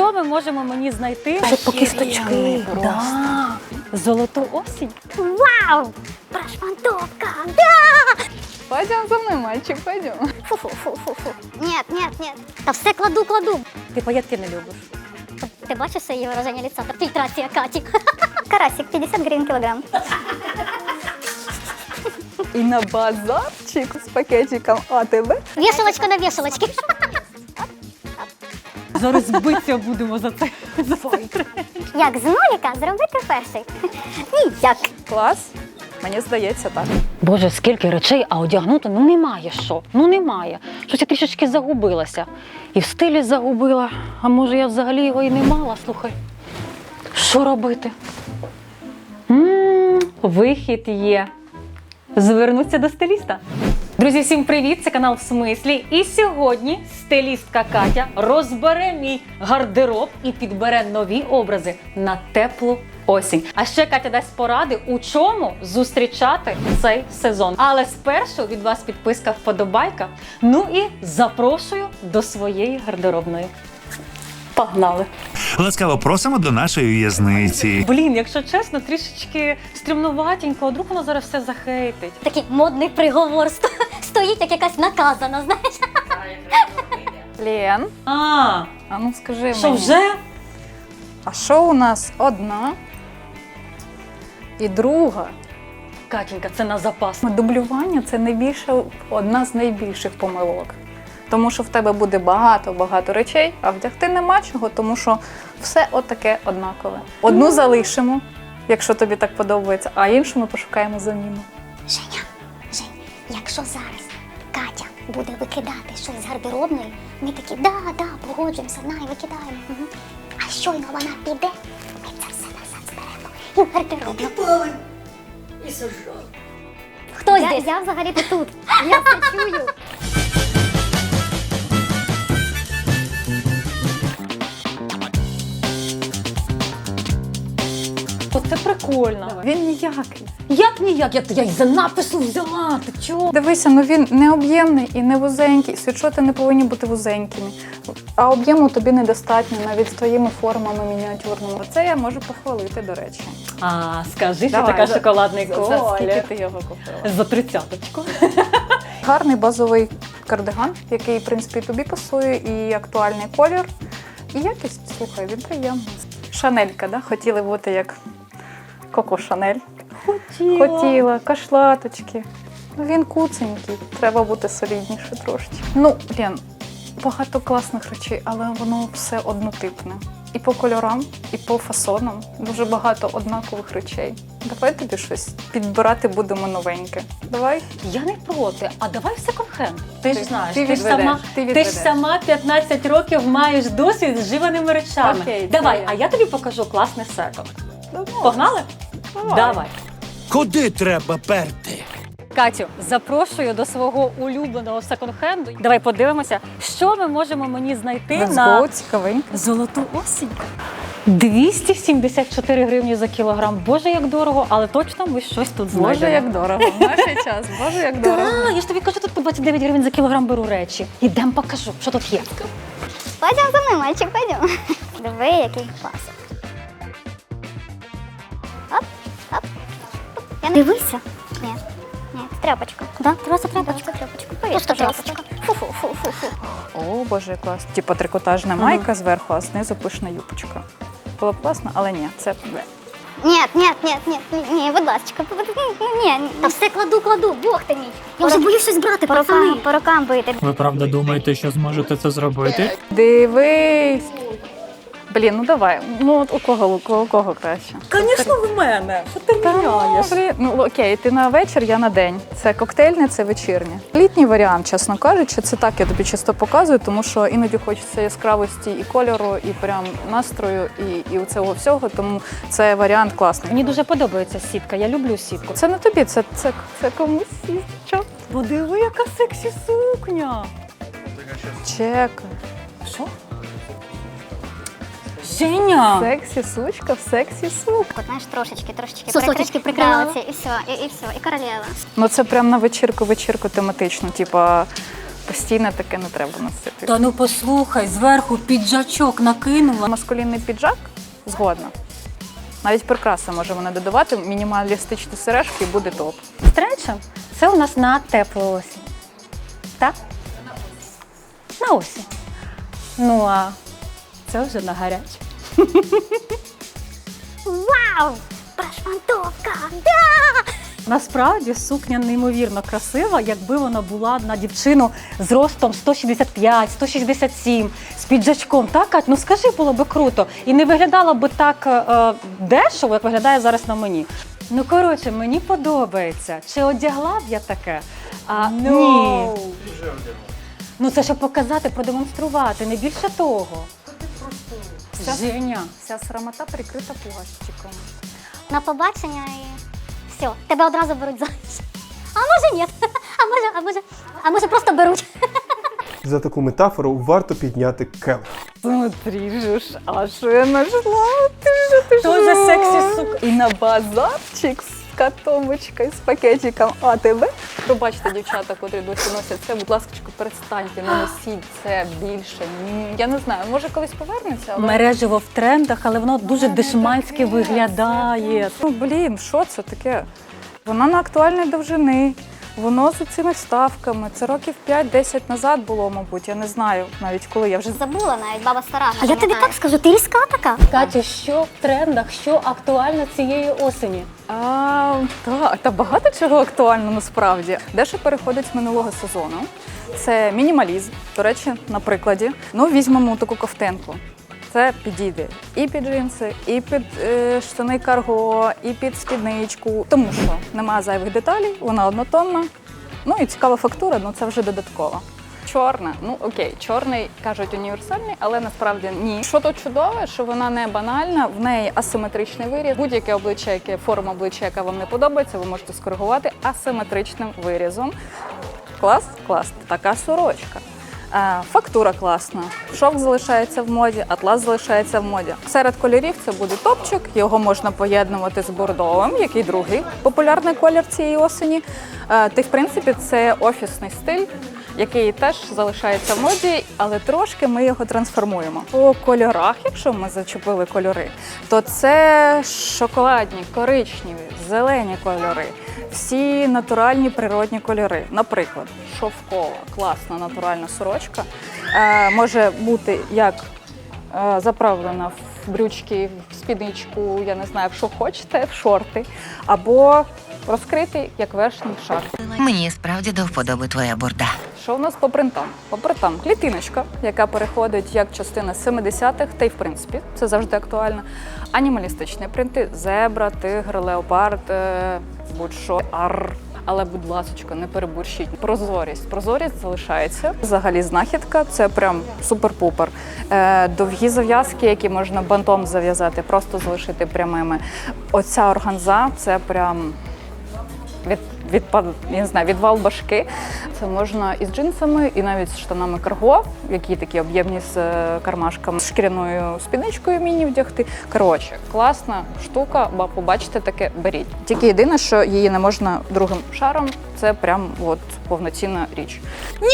Що ми можемо мені знайти? Тут по кісточки. Да. Золоту осінь. Вау! Прошмантовка! Да! Пойдем за мной, мальчик, пойдем. Фу-фу-фу-фу-фу. Нет, нет, нет. Та все кладу, кладу. Ти паятки не любиш. Ти бачиш своє вираження лица? Та фільтрація Каті. Карасик, 50 гривень кілограм. И на базарчик с пакетиком АТБ. Вішалочка на вішалочки. Зараз битися будемо за це. За. Як з ноліка зробити перший? Ніяк. Клас. Мені здається так. Боже, скільки речей, а одягнути ну немає що. Ну немає. Щось я трішечки загубилася. І в стилі загубила. А може я взагалі його і не мала, слухай. Що робити? м вихід є. Звернуться до стиліста. Друзі, всім привіт! Це канал в смислі. І сьогодні стилістка Катя розбере мій гардероб і підбере нові образи на теплу осінь. А ще Катя дасть поради, у чому зустрічати цей сезон. Але спершу від вас підписка вподобайка. Ну і запрошую до своєї гардеробної. Погнали! Ласкаво просимо до нашої в'язниці. Блін, якщо чесно, трішечки стрімноватенько, а вдруг воно зараз все захейтить. Такий модний приговор сто- стоїть, як якась наказана, знаєш? Лен, А, а ну скажи що мені. вже? А що у нас одна і друга? Катінька, це на запас. Дублювання це найбільше одна з найбільших помилок. Тому що в тебе буде багато-багато речей, а вдягти нема чого, тому що все отаке однакове. Одну залишимо, якщо тобі так подобається, а іншу ми пошукаємо заміну. Женя, Жень, якщо зараз Катя буде викидати щось з гардеробної, ми такі, да, да, погоджуємося, на, і викидаємо. Мгм. А щойно вона піде, ми це все назад зберемо і в гардеробну. Хтось десь? Я взагалі-то тут. Я це чую. Прикольно. Він ніякий. Як ніяк? Я, я й за напису взяла. Ти чого? Дивися, ну він не об'ємний і не вузенький. Світшоти не повинні бути вузенькими. А об'єму тобі недостатньо навіть з твоїми формами мініатюрними. Це я можу похвалити, до речі. А, скажи, що Давай, така за- шоколадний за- за Скільки колір. ти його купила? За тридцяточку. Гарний базовий кардиган, який, в принципі, тобі пасує, і актуальний колір, і якість, слухай, він приємний. Шанелька, да? хотіли бути як Коко Шанель. Хотіла. Хотіла, кашлаточки. Ну, він куценький, треба бути солідніше трошки. Ну, Лен, багато класних речей, але воно все однотипне. І по кольорам, і по фасонам. Дуже багато однакових речей. Давай тобі щось підбирати будемо новеньке. Давай. Я не проти, а давай в секонд-хенд. Ти ж знаєш, ти ти, ж сама, ти ти, ж сама 15 років маєш досвід з живаними речами. Окей, давай, я. а я тобі покажу класний секонд. Погнали? Давай. Давай. Куди треба перти? Катю, запрошую до свого улюбленого секонд-хенду. Давай подивимося, що ми можемо мені знайти Let's на go, цікавенько. золоту осінь. 274 гривні за кілограм. Боже, як дорого, але точно ми щось тут знайдемо. Боже, як дорого. В наш час, боже, як дорого. Так, я ж тобі кажу, тут по 29 гривень за кілограм беру речі. Ідем покажу, що тут є. Пойдем за мною, мальчик, пойдем. Диви, який класик. Дивися. Ні, ні, тряпочка. Да, просто тряпочка. тряпочка. Просто тряпочка. Фу-фу-фу-фу-фу. О, боже, клас. Типа трикотажна майка зверху, а знизу пишна юбочка. Було б класно, але ні, це. Ні, ні, ні, ні, ні, будь ласка. Ні, ні. Та все кладу, кладу, Бог ти мій. Я вже боюсь щось брати, по рукам, по рукам бити. Ви правда думаєте, що зможете це зробити? Дивись. Блін, ну давай. Ну от у кого, у кого, у кого краще? Звісно, в мене. Що ти Та, блін, Ну окей, ти на вечір, я на день. Це коктейльне, це вечірнє. Літній варіант, чесно кажучи, це так я тобі чисто показую, тому що іноді хочеться яскравості і кольору, і прям настрою, і, і цього всього. Тому це варіант класний. Мені дуже подобається сітка, я люблю сітку. Це не тобі, це, це, це комусь. Що? Подиви, яка сексі сукня. Чекай. Що? Женя! Сексі сучка в сексі сук. От, знаєш, трошечки, трошечки Сосочки прикри- прикрали ці, і все, і, і все, і королева. Ну це прям на вечірку, вечірку тематичну, типа Постійно таке не треба носити. Та ну послухай, зверху піджачок накинула. Маскулінний піджак згодна. Навіть прикраси можемо не додавати, мінімалістичні сережки і буде топ. Стренчем це у нас на теплу осінь. Так? На осінь. Ну а це вже на гарячу. Вау! Прошмантовка! Да! Насправді сукня неймовірно красива, якби вона була на дівчину з ростом 165, 167, з піджачком. Так, Кать, ну скажи, було би круто. І не виглядала би так е, дешево, як виглядає зараз на мені. Ну, коротше, мені подобається. Чи одягла б я таке? А, Ні. Ну це щоб показати, продемонструвати, не більше того. Женя. Вся срамота прикрита плащиком. На побачення і все, тебе одразу беруть заміж. А може ні. А може, а може, а може просто беруть. За таку метафору варто підняти келих. Смотри же ж, а що я нашла? Ти ж, ти ж. Тоже сексі, сука. І на базарчик з котомочкою, з пакетиком АТБ. Пробачте, дівчата, котрі досі носять це, будь ласка, перестаньте, не носіть це більше. Ні, Я не знаю, може колись повернеться, але... Мережево в трендах, але воно дуже дешманське виглядає. Ну, блін, що це таке? Вона на актуальної довжини. Воно з цими вставками. Це років 5-10 назад було, мабуть. Я не знаю навіть коли. Я вже Забула навіть баба стара. А я тобі так скажу, ти різка така. Катя, що в трендах, що актуально цієї осені? А, та, та багато чого актуально насправді. Дещо переходить з минулого сезону. Це мінімалізм. До речі, на прикладі. Ну, візьмемо таку ковтинку. Це підійде і під джинси, і під е, штани карго, і під спідничку. Тому що немає зайвих деталей, вона однотонна. Ну і цікава фактура, ну це вже додатково. Чорна, ну окей, чорний кажуть універсальний, але насправді ні. Що тут чудове, що вона не банальна, в неї асиметричний виріз. Будь-яке обличчя, яке форма обличчя, яка вам не подобається, ви можете скоригувати асиметричним вирізом. Клас, клас, така сорочка. Фактура класна, шовк залишається в моді, атлас залишається в моді. Серед кольорів це буде топчик, його можна поєднувати з бордовим, який другий популярний колір цієї осені. Й в принципі це офісний стиль, який теж залишається в моді, але трошки ми його трансформуємо. По кольорах, якщо ми зачепили кольори, то це шоколадні, коричневі, зелені кольори, всі натуральні природні кольори. Наприклад, шовкова, класна натуральна сорочка е, може бути як е, заправлена в брючки, в спідничку, я не знаю, в що хочете, в шорти, або розкритий як верхній шар. Мені справді до вподоби твоя бурда. Що в нас по принтам? По принтам клітиночка, яка переходить як частина 70-х, та й в принципі це завжди актуально. Анімалістичні принти: зебра, тигр, леопард, е, будь-що ар. Але, будь ласочка, не переборщіть. Прозорість. Прозорість залишається. Взагалі знахідка це прям супер-пупер. Е, довгі зав'язки, які можна бантом зав'язати, просто залишити прямими. Оця органза це прям відпад, я не знаю, відвал башки. Це можна і з джинсами, і навіть з штанами карго, які такі об'ємні з е, кармашками, з шкіряною спідничкою міні вдягти. Коротше, класна штука, бо побачите таке, беріть. Тільки єдине, що її не можна другим шаром, це прям от повноцінна річ. Ні!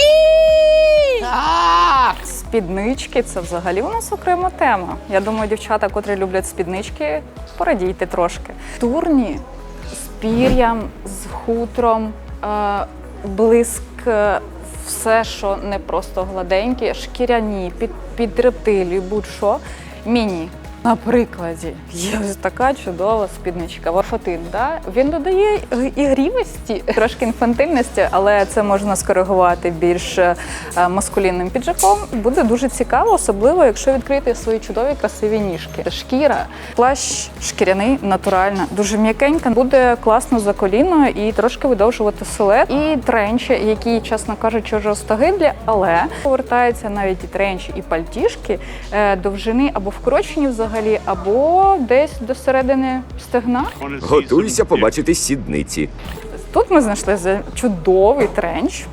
Спіднички це взагалі у нас окрема тема. Я думаю, дівчата, котрі люблять спіднички, порадійте трошки. Турні пір'ям, з хутром, е, блиск, е, все, що не просто гладеньке, шкіряні, під, під будь-що. Міні. На прикладі є ось така чудова спідничка. Варфатин, да? він додає ігрівості, трошки інфантильності, але це можна скоригувати більш е, маскулінним піджаком. Буде дуже цікаво, особливо якщо відкрити свої чудові красиві ніжки. Шкіра, плащ шкіряний, натуральна, дуже м'якенька. Буде класно за коліно і трошки видовжувати силует. І тренчі, які, чесно кажучи, вже остогидлі, але повертаються навіть і тренчі, і пальтішки е, довжини або вкорочені взагалі, або десь до середини стегна. Готуйся побачити сідниці. Тут ми знайшли чудовий тренч.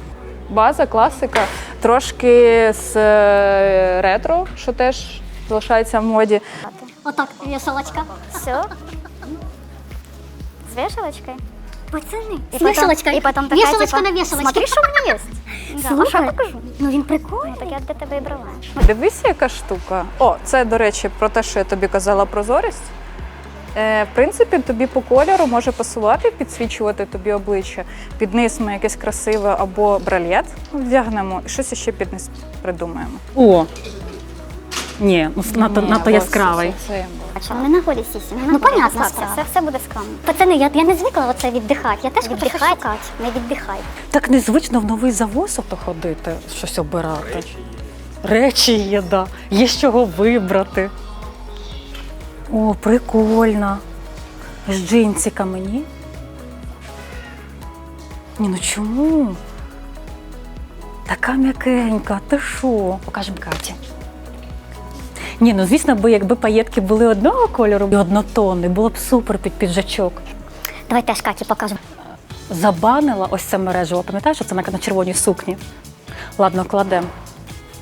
База, класика, трошки з е, ретро, що теж залишається в моді. Отак, вішалочка. Все. З вішалочкою? Пацани, И вішалочка, потом- и потом такая, вішалочка типа, на вішалочці. Смотри, что у меня есть. Да, Слухай, покажу? ну він прикольний. Так я для тебе і брала. Дивися, яка штука. О, це, до речі, про те, що я тобі казала прозорість. Е, в принципі, тобі по кольору може пасувати, підсвічувати тобі обличчя. Під низ ми якесь красиве або бралет вдягнемо, і щось ще під низ придумаємо. О! Ні, ну надто, Ні, надто яскравий. це- це- А чому не находить сісі? Ну, понятно, все, все, все буде скромно. Пацани, я, я не звикла оце віддихати. Я теж хочу шукати. не віддихай. Так незвично в новий завоз ото ходити, щось обирати. Речі є, да. Є з чого вибрати. О, прикольно. З джинсиками, ні? Ні, ну чому? Така м'якенька, ти що? Покажемо Каті. Ні, ну звісно, би якби паєтки були одного кольору і однотонні, було б супер під піджачок. Давай теж Каті покажу. забанила ось це мережево. Пам'ятаєш, що це на, на червоній сукні? Ладно, кладемо.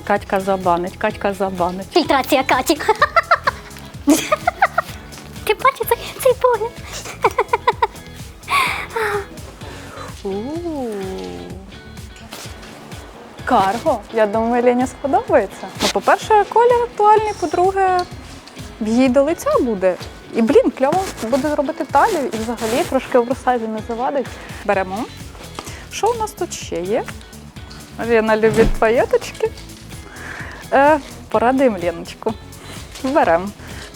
Катька забанить, Катька забанить. Фільтрація Каті. Ти бачиш цей погляд? Карго. Я думаю, Лені сподобається. Ну, по-перше, колір актуальний, по-друге, їй до лиця буде. І, блін, кльово буде робити талію і взагалі трошки оверсайзу не завадить. Беремо. Що у нас тут ще є? Лена любить паєточки. Е, порадуємо Леночку. Беремо.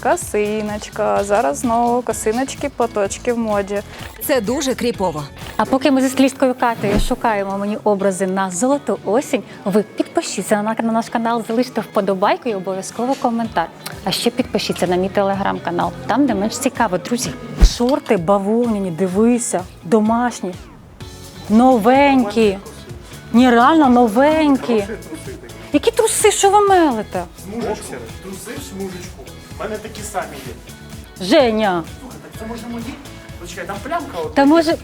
Косиночка. Зараз знову косиночки, платочки в моді. Це дуже кріпово. А поки ми зі склісткою Катею шукаємо мені образи на золоту осінь, ви підпишіться на, на наш канал, залиште вподобайку і обов'язково коментар. А ще підпишіться на мій телеграм-канал, там де менш цікаво, друзі. Шорти бавовняні, дивися, домашні, новенькі. Ні, реально новенькі. Які труси, що ви мелите? Боксери, труси в смужечку. У мене такі самі є. Женя, Слухай, так це може мої? Почекай, там плямка от. та може.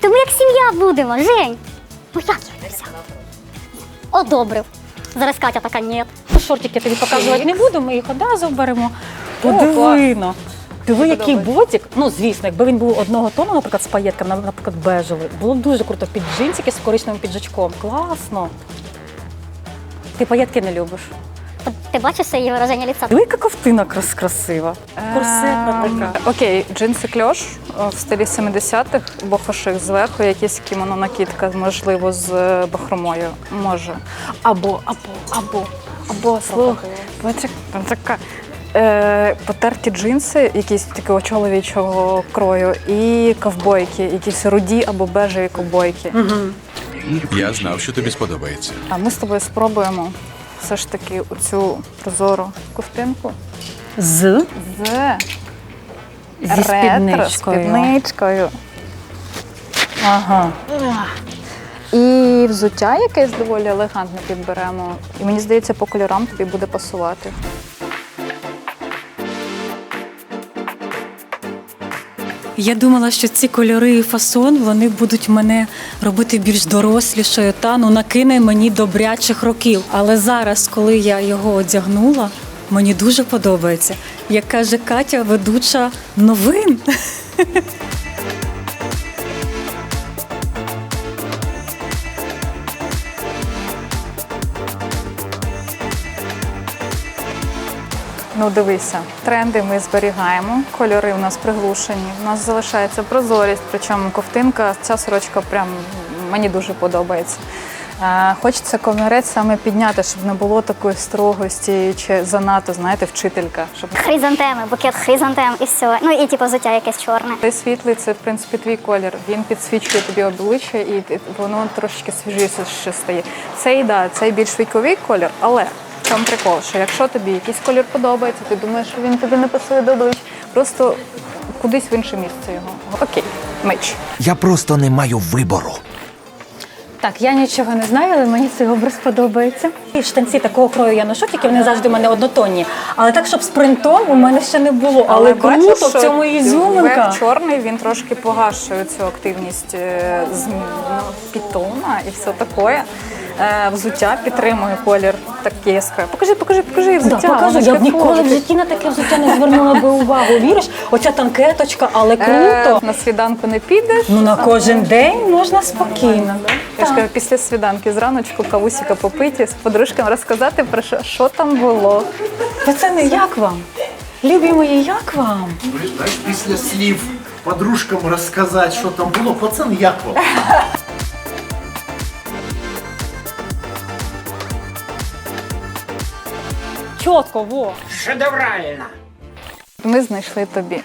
То ми як сім'я будемо, Жень. Ну як я взяв? Одобрив. Зараз Катя така, ні. Шортики тобі показувати не буду, ми їх одразу беремо. Подиви на. Диви, який ботик. Ну, звісно, якби він був одного тону, наприклад, з паєтками, наприклад, бежевий, було б дуже круто. Під джинсики з коричневим піджачком. Класно. Ти паєтки не любиш. Ти- бачиш це її вираження ліця? Диви, яка ковтина крас красива. Корсетна Ем, така. Окей, джинси кльош в стилі 70-х, бохоших зверху, якісь кімоно накидка, можливо, з е, бахромою. Може. Або, або, або, або, бачиш, така. Е, потерті джинси, якісь такого чоловічого крою, і ковбойки, якісь руді або бежеві ковбойки. Я знав, що тобі сподобається. А ми з тобою спробуємо все ж таки оцю прозору ковтинку З з зі ретро спідничкою. спідничкою. Ага. І взуття якесь доволі елегантне підберемо. І мені здається, по кольорам тобі буде пасувати. Я думала, що ці кольори і фасон вони будуть мене робити більш дорослішою та ну накине мені добрячих років. Але зараз, коли я його одягнула, мені дуже подобається. Як каже Катя, ведуча новин. Ну, дивися, тренди ми зберігаємо, кольори у нас приглушені. У нас залишається прозорість, причому ковтинка, ця сорочка прям мені дуже подобається. Е, Хочеться комірець саме підняти, щоб не було такої строгості чи занадто, знаєте, вчителька. Щоб Хризантеми, букет хризантем і все. Ну і типу взуття якесь чорне. Цей світлий це в принципі твій колір. Він підсвічує тобі обличчя і ти- воно трошечки свіжіше ще стає. Цей да, цей більш віковий колір, але в чому прикол, що якщо тобі якийсь колір подобається, ти думаєш, що він тобі не пасує до обличчя, просто кудись в інше місце його. Окей, меч. Я просто не маю вибору. Так, я нічого не знаю, але мені цей образ подобається. І штанці такого крою я ношу, тільки вони завжди в мене однотонні. Але так, щоб з принтом у мене ще не було. Але, бачиш, круто, в цьому і ізюминка. чорний, він трошки погашує цю активність е, з ну, підтона і все таке. Е, взуття підтримує колір таке яскраве. Покажи, покажи, покажи взуття. Да, покажу, я б ніколи в житті на таке взуття не звернула би увагу. Віриш? Оця танкеточка, але Е, круто. на свіданку не підеш. Ну на кожен день можна спокійно. Я ж кажу, після свіданки зраночку кавусіка попиті, з подружками розказати про що, що там було. Пацани, як вам? Любі мої, як вам? Знаєш, після слів подружкам розказати, що там було, пацан, як вам? Чітко, во. Ми знайшли тобі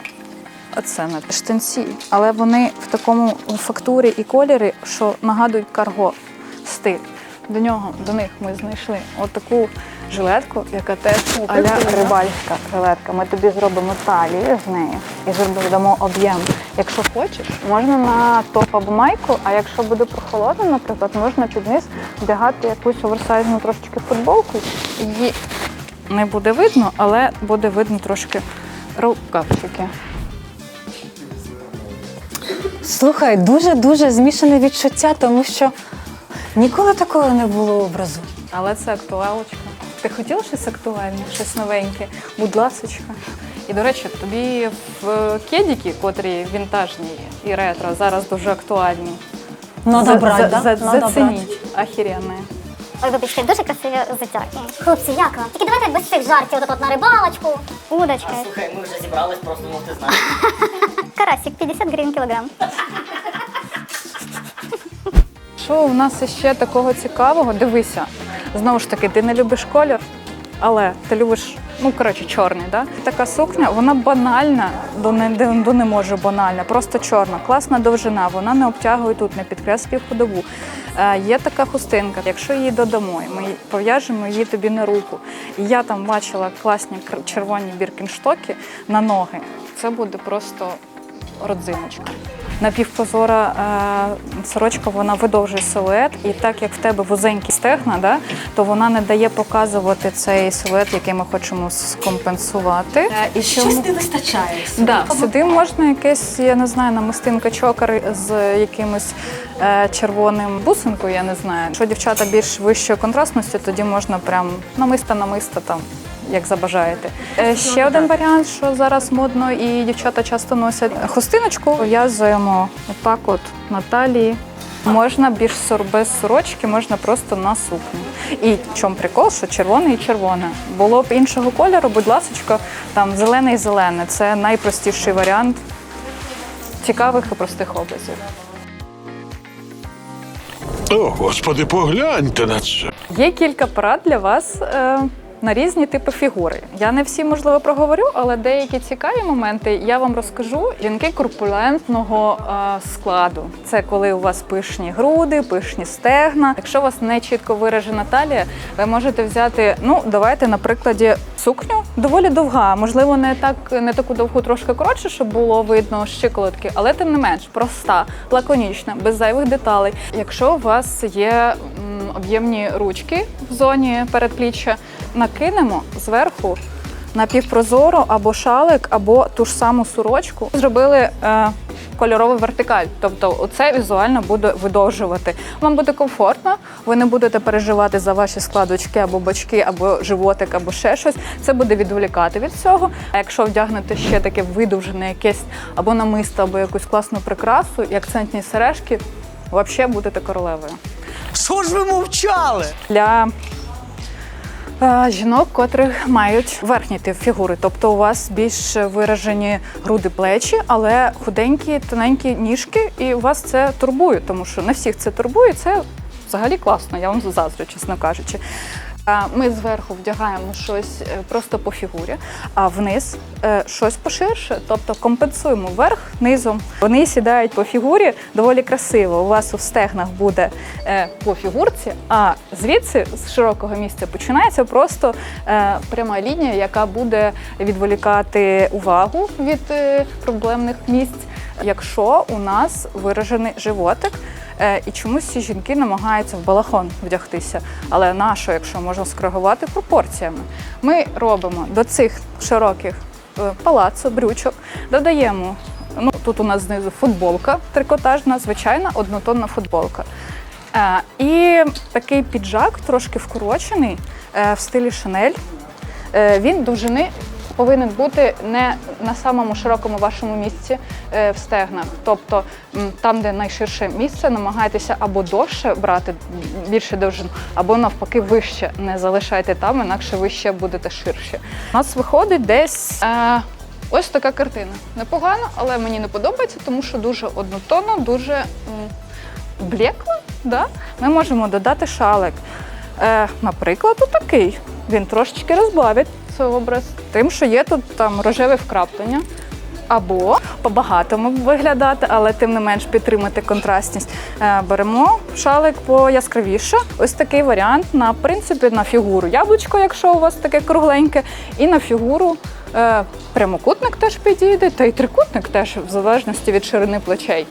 оце на штанці, але вони в такому фактурі і кольорі, що нагадують карго стиль. До нього, до них ми знайшли отаку жилетку, яка теж аля рибальська жилетка. Ми тобі зробимо талію з нею і зробимо дамо об'єм. Якщо хочеш, можна на топ або майку, а якщо буде прохолодно, наприклад, можна під низ вдягати якусь оверсайзну трошечки футболку. Її не буде видно, але буде видно трошки рукавчики. Слухай, дуже-дуже змішане відчуття, тому що ніколи такого не було образу. Але це актуалочка. Ти хотіла щось актуальне, щось новеньке? Будь ласочка. І, до речі, тобі в кедіки, котрі вінтажні і ретро, зараз дуже актуальні. Надо За- да? брати. Зацініть. Охеренне. Ой, вибачте, дуже красиве взуття. Хлопці, як вам? Тільки давайте без цих жартів, от, от на рибалочку. Удочка. Слухай, ми вже зібрались, просто ну ти знаєш. Карасик, 50 гривень кілограм. Що у нас ще такого цікавого? Дивися, знову ж таки, ти не любиш колір, але ти любиш, ну коротше, чорний. Да? Така сукня, вона банальна, до не, до до не може банальна, просто чорна, класна довжина, вона не обтягує тут, не підкреслює ходову. Е, є така хустинка, якщо її додамо, ми пов'яжемо її тобі на руку. І я там бачила класні червоні біркінштоки на ноги. Це буде просто родзиночка. Напівпрозора е, сорочка вона видовжує силует, і так як в тебе вузенькі стегна, да, то вона не дає показувати цей силует, який ми хочемо скомпенсувати. Е, і Щось не вистачає. Да, сюди можна якесь, я не знаю, намистинка чокер з якимось е, червоним бусинкою, я не знаю. Якщо дівчата більш вищої контрастності, тоді можна прям намиста намиста там. Як забажаєте. Е, Ще один варіант, що зараз модно і дівчата часто носять хустиночку, пов'язуємо отак от на талії. Можна більш без сорочки, можна просто на сукню. І в чому прикол, що червоне і червоне. Було б іншого кольору, будь ласка, там зелене і зелене. Це найпростіший варіант цікавих і простих образів. О, господи, погляньте на це. Є кілька порад для вас. Е- на різні типи фігури. Я не всі можливо проговорю, але деякі цікаві моменти я вам розкажу. Жінки корпулентного е, складу. Це коли у вас пишні груди, пишні стегна. Якщо у вас не чітко виражена талія, ви можете взяти. Ну, давайте на прикладі сукню доволі довга. Можливо, не так не таку довгу, трошки коротше, щоб було видно щиколотки, але тим не менш проста, лаконічна, без зайвих деталей. Якщо у вас є об'ємні ручки в зоні передпліччя, накинемо зверху напівпрозоро або шалик, або ту ж саму сорочку. Зробили е, кольорову вертикаль. Тобто, оце візуально буде видовжувати. Вам буде комфортно, ви не будете переживати за ваші складочки або бочки, або животик, або ще щось. Це буде відволікати від цього. А якщо вдягнете ще таке видовжене якесь або намисто, або якусь класну прикрасу, і акцентні сережки, взагалі будете королевою. Що ж ви мовчали? Для жінок, котрих мають верхній тип фігури, тобто у вас більш виражені груди плечі, але худенькі, тоненькі ніжки, і у вас це турбує, тому що не всіх це турбує. Це взагалі класно, я вам заздрю, чесно кажучи. Ми зверху вдягаємо щось е, просто по фігурі, а вниз е, щось поширше, тобто компенсуємо верх низом. Вони сідають по фігурі доволі красиво. У вас у стегнах буде е, по фігурці, а звідси з широкого місця починається просто пряма лінія, яка буде відволікати увагу від проблемних місць. Якщо у нас виражений животик, І чомусь ці жінки намагаються в балахон вдягтися. Але нащо, якщо можна скоригувати пропорціями? Ми робимо до цих широких е, палацу, брючок, додаємо. Ну, тут у нас знизу футболка трикотажна, звичайна однотонна футболка. Е, І такий піджак, трошки вкорочений е, в стилі Шанель. Е, Він довжини повинен бути не на самому широкому вашому місці е, в стегнах. Тобто там, де найширше місце, намагайтеся або довше брати більше довжин, або навпаки вище. Не залишайте там, інакше ви ще будете ширші. У нас виходить десь. Е, Ось така картина. Непогано, але мені не подобається, тому що дуже однотонно, дуже блекло. Да? Ми можемо додати шалик. Е, наприклад, отакий. Він трошечки розбавить образ тим, що є тут там рожеве вкраплення. Або по-багатому виглядати, але тим не менш підтримати контрастність. Е, беремо шалик пояскравіше. Ось такий варіант на принципі на фігуру яблучко, якщо у вас таке кругленьке, і на фігуру е, прямокутник теж підійде, та й трикутник теж в залежності від ширини плечей.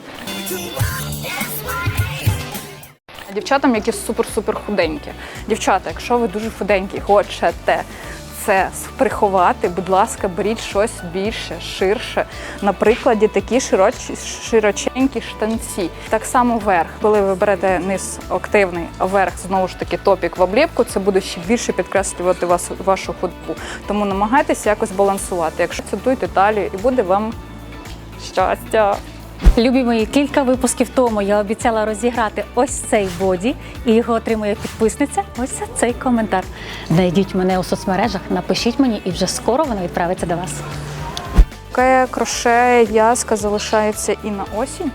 Дівчатам, які супер-супер худенькі. Дівчата, якщо ви дуже худенькі, хочете це приховати, будь ласка, беріть щось більше, ширше. На прикладі такі широчі, широченькі штанці. Так само верх. Коли ви берете низ активний, а верх знову ж таки топік в обліпку, це буде ще більше підкреслювати вас, вашу худобу. Тому намагайтеся якось балансувати. Якщо цитуйте талію, і буде вам щастя. Любі мої, кілька випусків тому я обіцяла розіграти ось цей боді, і його отримує підписниця. Ось цей коментар. Знайдіть мене у соцмережах, напишіть мені, і вже скоро вона відправиться до вас. Кроше в'язка залишається і на осінь,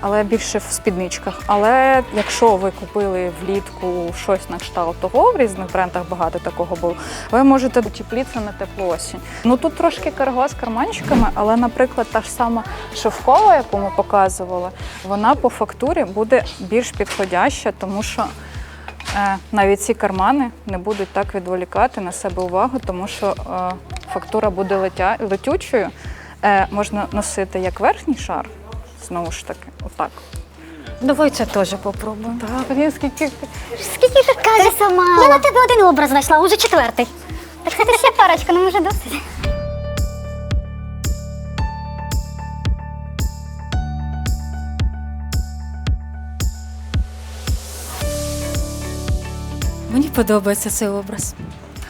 але більше в спідничках. Але якщо ви купили влітку щось на кшталт того, в різних брендах багато такого було, ви можете утеплітися на теплу осінь. Ну тут трошки карго з карманчиками, але, наприклад, та ж сама шовкова, яку ми показували, вона по фактурі буде більш підходяща, тому що. Е, Навіть ці кармани не будуть так відволікати на себе увагу, тому що е, фактура буде летя, летючою. Е, можна носити як верхній шар, знову ж таки, отак. Давай це теж попробуємо. Так, скільки Скільки ти кажеш сама? Я на тебе один образ знайшла, уже четвертий. Так це ще парочка, ну може досить. Мені подобається цей образ.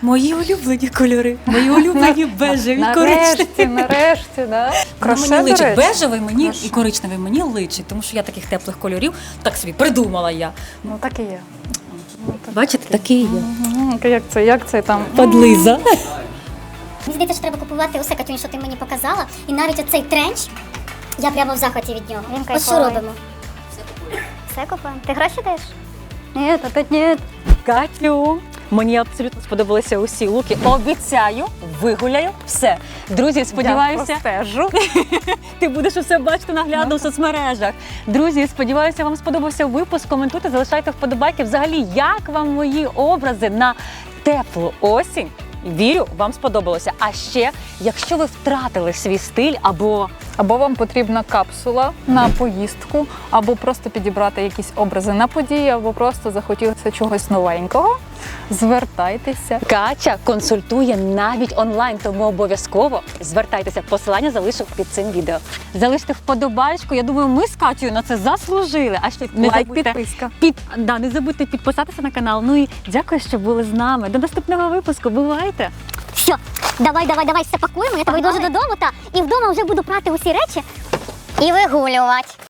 Мої улюблені кольори, мої улюблені бежеві, нарешті, нарешті, да? Ну, мені до личить речі. бежевий мені Кроше. і коричневий мені личить, тому що я таких теплих кольорів так собі придумала я. Ну так і є. Бачите, такий є. Мгм, Як це, як це там? Подлиза. Мені здається, що треба купувати усе Катюнь, що ти мені показала. І навіть оцей тренч, я прямо в захваті від нього. Він Ось що кайфовий. робимо. Все купуємо. Ти гроші даєш? Ні, тут ні. Катю. Мені абсолютно сподобалися усі луки. Обіцяю, вигуляю все. Друзі, сподіваюся, стежу. ти будеш усе бачити наглядно в соцмережах. Друзі, сподіваюся, вам сподобався випуск. Коментуйте, залишайте вподобайки. Взагалі, як вам мої образи на теплу осінь? Вірю, вам сподобалося. А ще, якщо ви втратили свій стиль або Або вам потрібна капсула на поїздку, або просто підібрати якісь образи на події, або просто захотілося чогось новенького. Звертайтеся. Катя консультує навіть онлайн, тому обов'язково звертайтеся. Посилання залишу під цим відео. Залиште вподобайку. Я думаю, ми з Катєю на це заслужили. А ще не Лайк, забудьте підписка. під да, не забудьте підписатися на канал. Ну і дякую, що були з нами. До наступного випуску. Бувайте! Все, давай, давай, давай, все пакуємо. Я тебе відвожу додому, та і вдома вже буду прати усі речі і вигулювати.